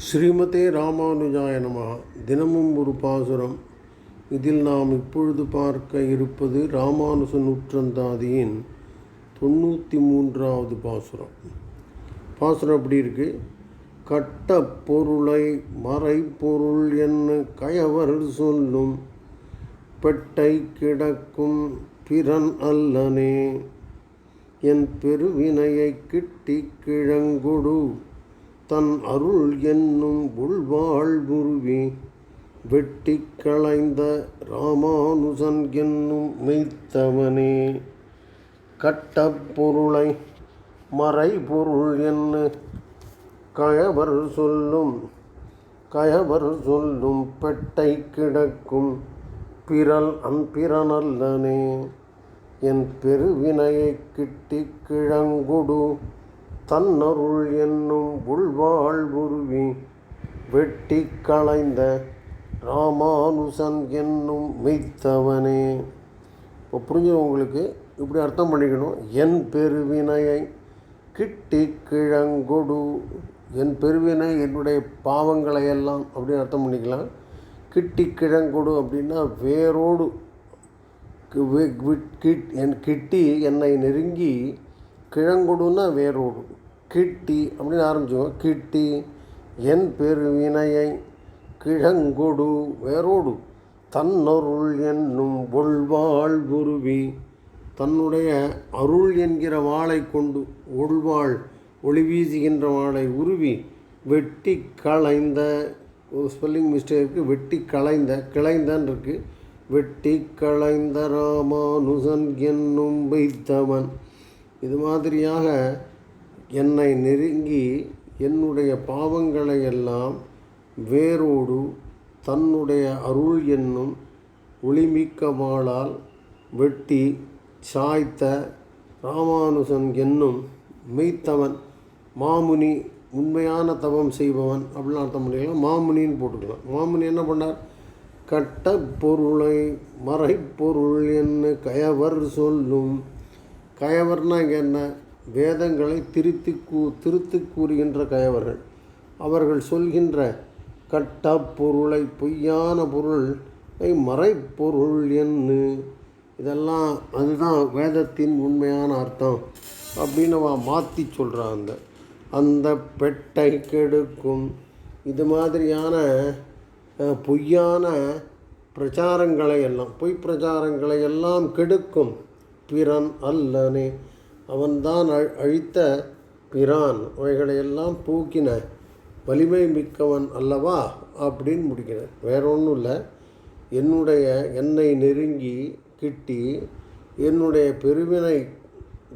ஸ்ரீமதே ராமானுஜாய நமகா தினமும் ஒரு பாசுரம். இதில் நாம் இப்பொழுது பார்க்க இருப்பது ராமானுஜ நூற்றந்தாதியின் தொண்ணூற்றி மூன்றாவது பாசுரம். பாசுரம் அப்படி இருக்கு? கட்ட பொருளை மறைப்பொருள் என்ன கயவர் சொல்லும். பெட்டை கிடக்கும் பிறன் அல்லனே. என் பெருவினையை கிட்டி கிழங்கொடு. தன் அருள் என்னும் உள்வாழ்வுருவி வெட்டி களைந்த ராமானுஜன் என்னும் மெய்த்தவனே கட்டப்பொருளை மறைபொருள் என்று கயவர் சொல்லும் கயவர் சொல்லும் பெட்டை கிடக்கும் பிறல் அன்பிறனல்லனே என் பெருவினையை கிட்டி கிழங்குடு தன்னருள் என்னும் உள்வாழ்வுருவி வெட்டி களைந்த ராமானுசன் என்னும் மெய்த்தவனே. இப்போ புரிஞ்சவங்களுக்கு இப்படி அர்த்தம் பண்ணிக்கணும். என் பெருவினையை கிட்டி கிழங்கொடு. என் பெருவினை என்னுடைய பாவங்களை எல்லாம் அப்படின்னு அர்த்தம் பண்ணிக்கலாம். கிட்டி கிழங்கொடு அப்படின்னா வேரோடு. கிட்- என் கிட்டி என்னை நெருங்கி கிழங்கொடுன்னா வேரோடு. கிட்டி அப்படின்னு ஆரம்பிச்சோம். கிட்டி என் பெருவினையை கிழங்கொடு வேரோடு தன்னருள் என்னும் ஒள்வாழ்வுருவி தன்னுடைய அருள் என்கிற வாளை கொண்டு ஒள்வாள் ஒளி வீசுகின்ற வாளை உருவி வெட்டி களைந்த ஒரு ஸ்பெல்லிங் மிஸ்டேக்கு வெட்டி களைந்த கிளைந்தன் இருக்கு. வெட்டி களைந்த ராமானுசன் என்னும் வைத்தவன். இது மாதிரியாக என்னை நெருங்கி என்னுடைய பாவங்களை எல்லாம் வேரோடு தன்னுடைய அருள் என்னும் ஒளிமிக்க வாளால் வெட்டி சாய்த்த ராமானுஜன் என்னும் மெய்த்தவன் மாமுனி உண்மையான தவம் செய்பவன் அப்படின்னு அர்த்தம் பண்ணிக்கலாம் மாமுனின்னு போட்டுக்கலாம். மாமுனி என்ன பண்ணார்? கட்ட பொருளை மறைப்பொருள் என்று கயவர் சொல்லும். கயவர்னா இங்கே என்ன? வேதங்களை திருத்தி கூ திருத்து கூறுகின்ற கயவர்கள். அவர்கள் சொல்கின்ற கட்ட பொருளை பொய்யான பொருள் மறைப்பொருள் என்று. இதெல்லாம் அதுதான் வேதத்தின் உண்மையான அர்த்தம் அப்படின்னு அவன் மாற்றி சொல்கிறான் அந்த அந்த பெட்டை கெடுக்கும். இது மாதிரியான பொய்யான பிரச்சாரங்களை எல்லாம் பொய் பிரச்சாரங்களை எல்லாம் கெடுக்கும். பிறன் அல்லனே. அவன்தான் அழ் அழித்த பிரான் அவைகளை எல்லாம் பூக்கின வலிமை மிக்கவன் அல்லவா? அப்படின்னு முடிக்கிறேன் வேற ஒன்றும் இல்லை. என்னுடைய என்னை நெருங்கி கிட்டி என்னுடைய பெருவினை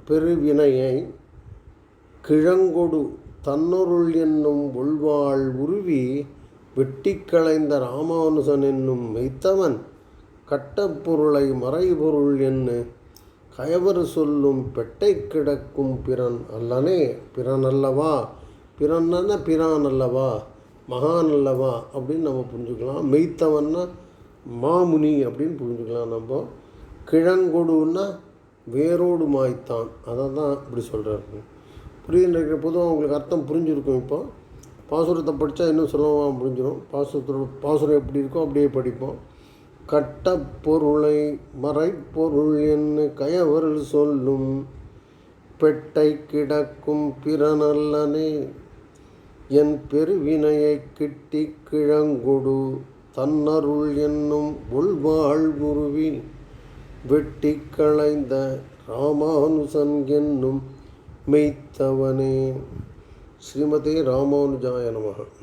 பெருவினையை கிழங்கொடு தன்னொருள் என்னும் உள்வாள் உருவி வெட்டி களைந்த ராமானுசன் என்னும் மெய்த்தவன் கட்டப்பொருளை மறைபொருள் என்னு கயவர் சொல்லும் பெட்டை கிடக்கும் பிறன் அல்லனே பிறன் அல்லவா? பிறன்னா பிரான் அல்லவா? மகான் அல்லவா? அப்படின்னு நம்ம புரிஞ்சுக்கலாம். மெய்த்தவன்னா மாமுனி அப்படின்னு புரிஞ்சுக்கலாம் நம்ம. கிழங்கொடுன்னா வேரோடு மாய்த்தான் அதை தான் இப்படி சொல்கிறாரு புரியுது பொதுவாக அவங்களுக்கு அர்த்தம் புரிஞ்சிருக்கும் இப்போ. பாசுரத்தை படித்தா இன்னும் சுலபமாக புரிஞ்சிடும் பாசுரத்தோட பாசுரம் எப்படி இருக்கோ அப்படியே படிப்போம். கட்ட பொருளை மறைப்பொருள் என்று கயவர் சொல்லும். பெட்டை கிடக்கும் பிறனல்லனே என் பெருவினையை கிட்டி கிழங்கொடு. தன்னருள் என்னும் உள்வாழ்வுருவி வெட்டி களைந்த ராமானுசன் என்னும் மெய்த்தவனே. ஸ்ரீமதே ராமானுஜாய நமः